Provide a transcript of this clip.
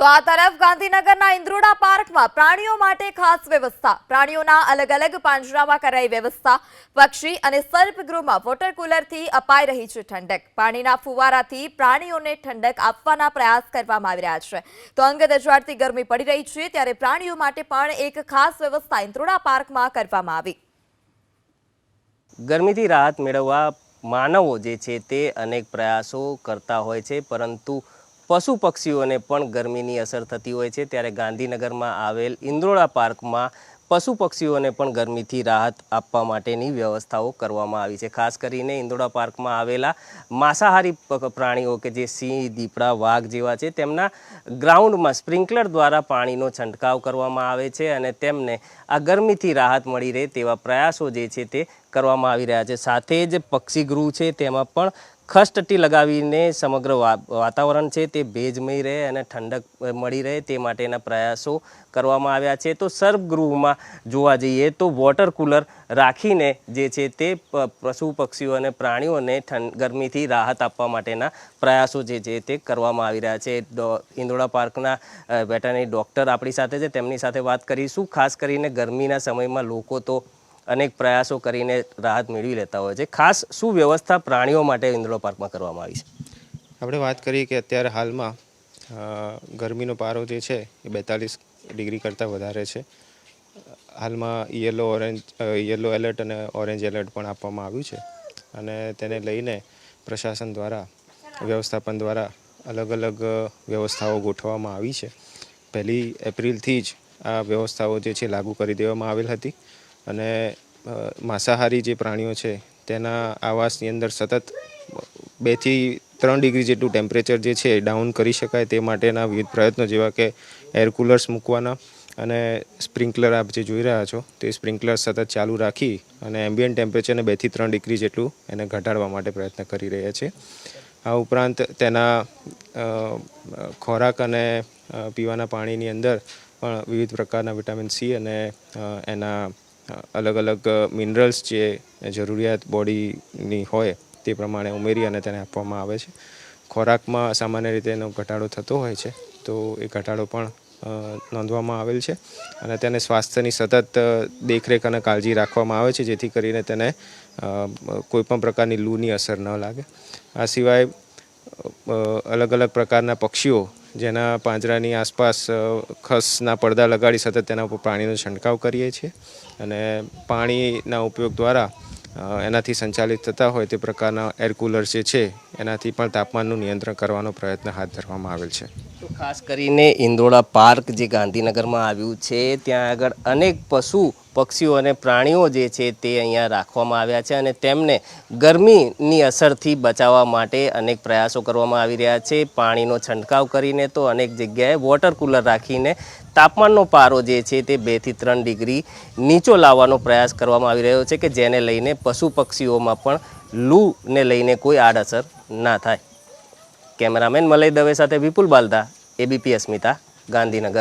તો આ તરફ ગાંધીનગરના ઇન્દ્રોડા પાર્કમાં પ્રાણીઓ માટે ખાસ વ્યવસ્થા. પ્રાણીઓના અલગ અલગ પાંજરામાં કરાઈ વ્યવસ્થા. પક્ષી અને સર્પગૃહમાં વોટર કુલરથી અપાઈ રહી છે ઠંડક. પાણીના ફુવારાથી પ્રાણીઓને ઠંડક આપવાના પ્રયાસ કરવામાં આવી રહ્યા છે. તો અંગત અજવાળતી ગરમી પડી રહી છે, ત્યારે પ્રાણીઓ માટે પણ એક ખાસ વ્યવસ્થા ઇન્દ્રોડા પાર્કમાં કરવામાં આવી. ગરમીથી રાહત મેળવવા માનવો જે છે તે અનેક પ્રયાસો કરતા હોય છે, પરંતુ પશુ પક્ષીઓને પણ ગરમીની અસર થતી હોય છે. ત્યારે ગાંધીનગરમાં આવેલ ઇન્દ્રોળા પાર્કમાં પશુ પક્ષીઓને પણ ગરમીથી રાહત આપવા માટેની વ્યવસ્થાઓ કરવામાં આવી છે. ખાસ કરીને ઇન્દ્રોડા પાર્કમાં આવેલા માંસાહારી પ્રાણીઓ કે જે સિંહ, દીપડા, વાઘ જેવા છે, તેમના ગ્રાઉન્ડમાં સ્પ્રિંકલર દ્વારા પાણીનો છંટકાવ કરવામાં આવે છે અને તેમને આ ગરમીથી રાહત મળી રહે તેવા પ્રયાસો જે છે તે કરવામાં આવી રહ્યા છે. સાથે જ પક્ષીગૃહ છે, તેમાં પણ ખસટટી લગાવીને સમગ્ર વાતાવરણ છે, તે ભેજમય રહે અને ઠંડક મળી રહે તે માટેના પ્રયાસો કરવામાં આવ્યા છે. તો સર્વગૃહમાં જોવા જઈએ તો વોટર કુલર રાખીને જે છે તે પશુ પક્ષીઓ અને પ્રાણીઓને ગરમીથી રાહત આપવા માટેના પ્રયાસો જે છે તે કરવામાં આવી રહ્યા છે. ઇન્દોરા પાર્કના વેટરનરી ડૉક્ટર આપણી સાથે છે, તેમની સાથે વાત કરીશું. ખાસ કરીને ગરમીના સમયમાં લોકો તો અનેક પ્રયાસો કરીને રાહત મેળવી લેતા હોય છે. ખાસ શું વ્યવસ્થા પ્રાણીઓ માટે ઇન્દ્રો પાર્કમાં કરવામાં આવી છે? આપણે વાત કરીએ કે અત્યારે હાલમાં ગરમીનો પારો જે છે એ બેતાલીસ ડિગ્રી કરતાં વધારે છે. હાલમાં યલો ઓરેન્જ યલો એલર્ટ અને ઓરેન્જ એલર્ટ પણ આપવામાં આવ્યું છે. અને તેને લઈને પ્રશાસન દ્વારા, વ્યવસ્થાપન દ્વારા અલગ અલગ વ્યવસ્થાઓ ગોઠવવામાં આવી છે. પહેલી એપ્રિલથી જ આ વ્યવસ્થાઓ જે છે લાગુ કરી દેવામાં આવેલ હતી. અને માંસાહારી જે પ્રાણીઓ છે, તેના આવાસની અંદર સતત બેથી ત્રણ ડિગ્રી જેટલું ટેમ્પરેચર જે છે ડાઉન કરી શકાય તે માટેના વિવિધ પ્રયત્નો, જેવા કે એર કુલર્સ મૂકવાના અને સ્પ્રિંકલર આપ જે જોઈ રહ્યા છો, તે સ્પ્રિંકલર સતત ચાલુ રાખી અને એમ્બિયન્ટ ટેમ્પરેચરને બેથી ત્રણ ડિગ્રી જેટલું એને ઘટાડવા માટે પ્રયત્ન કરી રહ્યા છે. આ ઉપરાંત તેના ખોરાક અને પીવાના પાણીની અંદર પણ વિવિધ પ્રકારના વિટામિન સી અને એના અલગ અલગ મિનરલ્સ જે જરૂરિયાત બોડીની હોય તે પ્રમાણે ઉમેરી અને તેને આપવામાં આવે છે. ખોરાકમાં સામાન્ય રીતે એનો ઘટાડો થતો હોય છે, તો એ ઘટાડો પણ નોંધવામાં આવેલ છે અને તેને સ્વાસ્થ્યની સતત દેખરેખ અને કાળજી રાખવામાં આવે છે, જેથી કરીને તેને કોઈપણ પ્રકારની લૂની અસર ન લાગે. આ સિવાય અલગ અલગ પ્રકારના પક્ષીઓ જેના પાંજરાની આસપાસ ખસના પડદા લગાડી સતત તેના ઉપર પાણીનો છંટકાવ કરીએ છીએ અને પાણીના ઉપયોગ દ્વારા એનાથી સંચાલિત થતા હોય તે પ્રકારના એર કુલર જે છે, એનાથી પણ તાપમાનનું નિયંત્રણ કરવાનો પ્રયત્ન હાથ ધરવામાં આવેલ છે. તો ખાસ કરીને ઇન્દ્રોડા પાર્ક જે ગાંધીનગરમાં આવ્યું છે, ત્યાં આગળ અનેક પશુ પક્ષીઓ અને પ્રાણીઓ જે છે તે અહીંયા રાખવામાં આવ્યા છે અને તેમને ગરમીની અસરથી બચાવવા માટે અનેક પ્રયાસો કરવામાં આવી રહ્યા છે. પાણીનો છંટકાવ કરીને તો અનેક જગ્યાએ વોટર કુલર રાખીને તાપમાનનો પારો જે છે તે બેથી ત્રણ ડિગ્રી નીચો લાવવાનો પ્રયાસ કરવામાં આવી રહ્યો છે કે જેને લઈને પશુ પક્ષીઓમાં પણ લૂને લઈને કોઈ આડઅસર ના થાય. કેમેરામેન મલય દવે સાથે વિપુલ બાલદા એબીપી અસ્મિતા ગાંધીનગર.